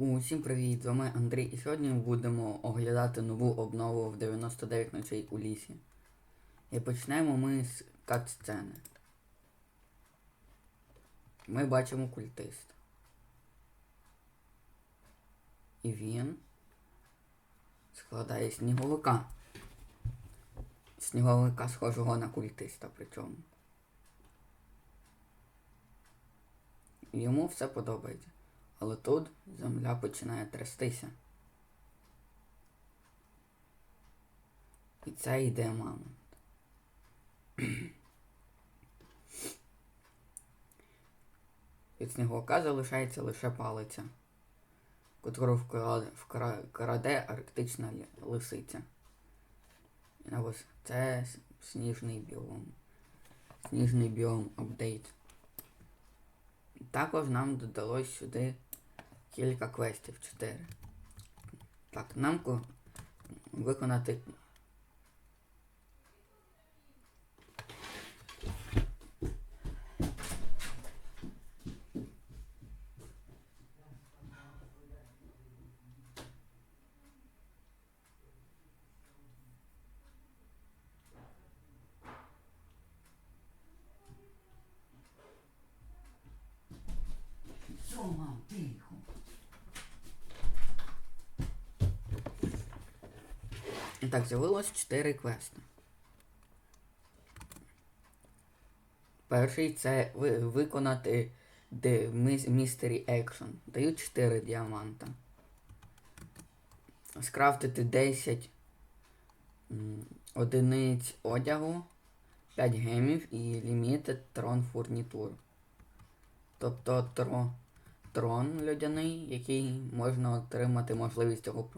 Усім привіт! З вами Андрій і сьогодні ми будемо оглядати нову обнову в 99 ночей у лісі. І почнемо ми з кат-сцени. Ми бачимо культиста. І він складає сніговика. Сніговика схожого на культиста причому. І Йому все подобається. Але тут земля починає трястися. І це йде мамонт. Від сніговика залишається лише палиця, котру вкраде, арктична лисиця. І ось це сніжний біом. Сніжний біом апдейт. Також нам додалось сюди кілька квестів 4. Так, нам виконати. І так, з'явилось 4 квести. Перший це виконати Mystery Action. Дають 4 діаманта. Скрафтити 10 одиниць одягу, 5 гемів і Limited Tron Furniture. Тобто тро, трон льодяний, який можна отримати можливість його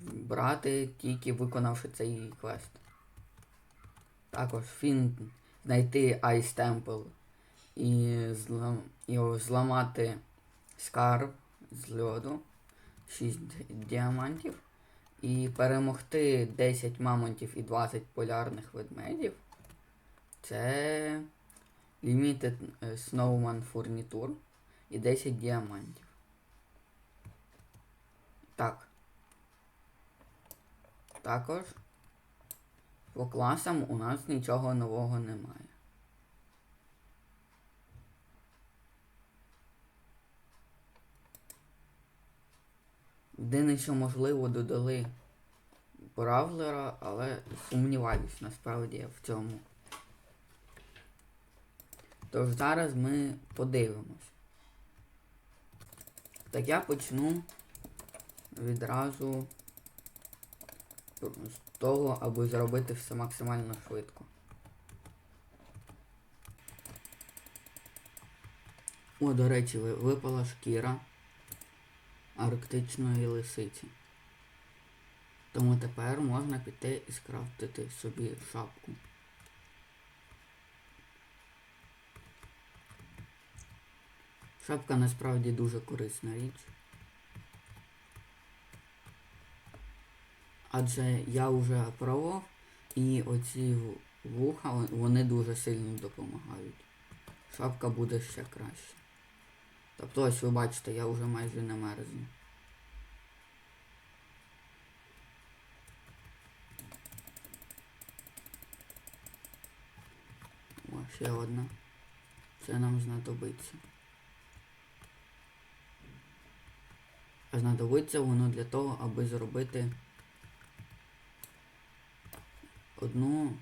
брати, тільки виконавши цей квест. Також фін знайти Ice Temple і, злам, і зламати скарб з льоду 6 діамантів. І перемогти 10 мамонтів і 20 полярних ведмедів. Це Limited е, Snowman Furniture і 10 діамантів. Так. Також по класам у нас нічого нового немає. Єдине, що можливо додали Бравлера, але сумніваюсь насправді в цьому. Тож зараз ми подивимось. Так я почну відразу з того, аби зробити все максимально швидко. О, до речі, випала шкіра арктичної лисиці. Тому тепер можна піти і скрафтити собі шапку. Шапка насправді дуже корисна річ. Адже я вже пробував і оці вуха вони дуже сильно допомагають. Шапка буде ще краще. Тобто ось ви бачите, я вже майже не мерзну. О, ще одна. Це нам знадобиться. А знадобиться воно для того, аби зробити одну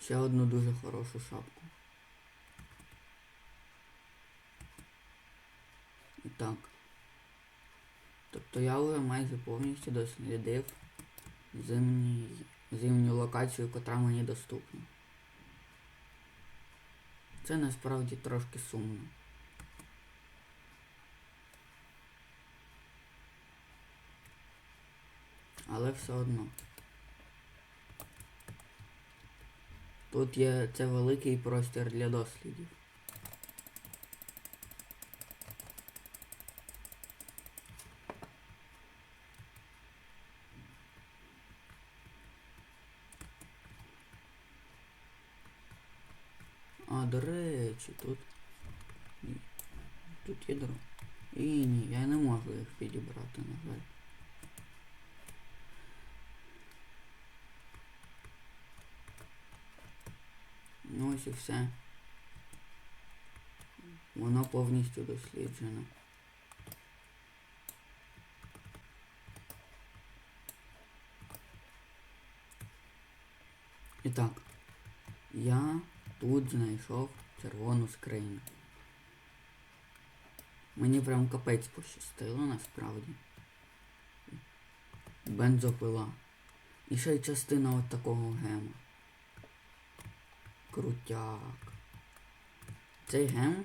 ще одну дуже хорошу шапку. Так. Тобто я вже майже повністю дослідив зимні, зимню локацію, котра мені доступна. Це насправді трошки сумно. Але все одно. Тут є це великий простір для дослідів. А, до речі, тут. Тут є дро. І ні, я не можу їх підібрати, на жаль. Ну ось і все. Воно повністю досліджено. І так, я тут знайшов червону скриню. Мені прям капець пощастило насправді. Бензопила. І ще й частина от такого гема. Крутяк. Цей гем.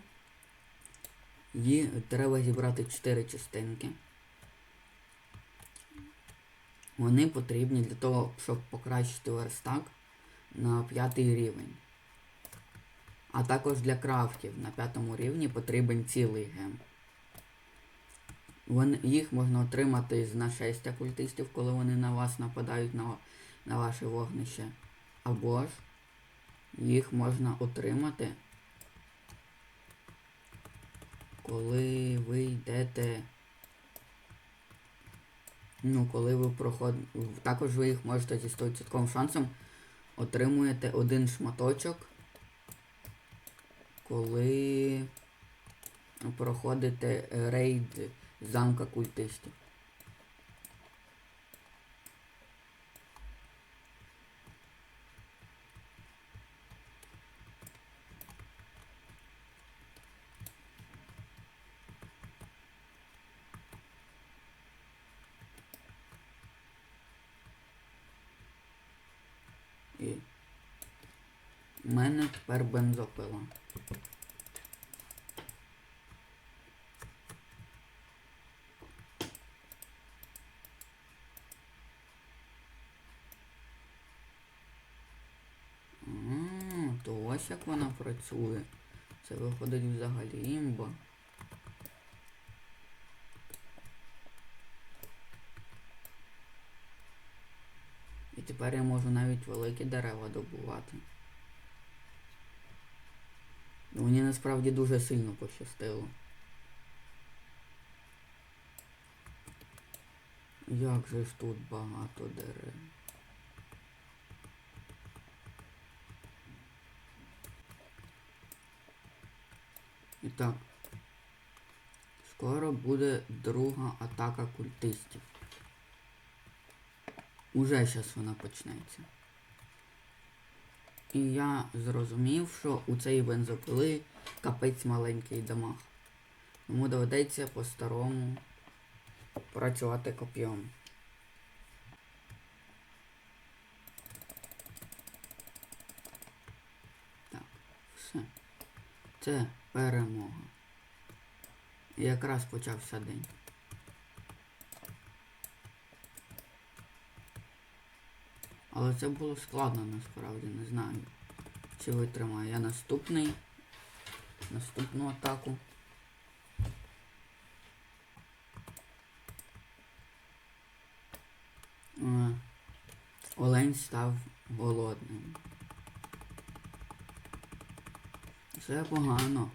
Її треба зібрати 4 частинки. Вони потрібні для того, щоб покращити верстак на п'ятий рівень. А також для крафтів на п'ятому рівні потрібен цілий гем. Вони, їх можна отримати з нашестя культистів, коли вони на вас нападають на, на ваше вогнище. Або ж їх можна отримати, коли ви йдете. Ну, коли ви проходите. Також ви їх можете зі 100% шансом отримуєте один шматочок, коли проходите рейд замка культистів. І в мене тепер бензопила. То ось як вона працює. Це виходить взагалі імба. І тепер я можу навіть великі дерева добувати. Мені насправді дуже сильно пощастило. Як же ж тут багато дерев. І так. Скоро буде друга атака культистів. Уже зараз вона почнеться. І я зрозумів, що у цієї бензопили капець маленький дамаг. Тому доведеться по-старому працювати коп'єм. Так, все. Це перемога. І якраз почався день. Але це було складно насправді, не знаю. Чи витримаю я наступний. Наступну атаку. Е, Олень став голодним. Це погано.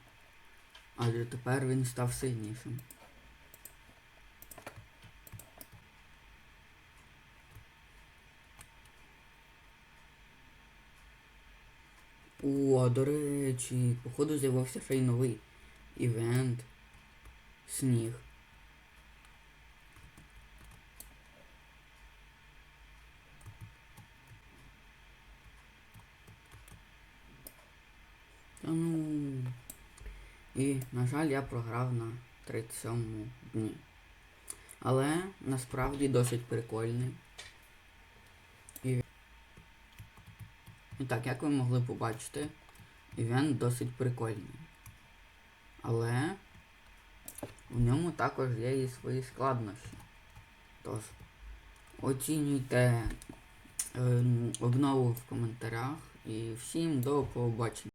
Адже тепер він став сильнішим. До речі, походу з'явився ще й новий івент. Сніг. Та ну. І, на жаль, я програв на 37 дні. Але насправді досить прикольний. І... І так, як ви могли побачити, івент досить прикольний. Але в ньому також є і свої складнощі. Тож, оцінюйте е, обнову в коментарях і всім до побачення.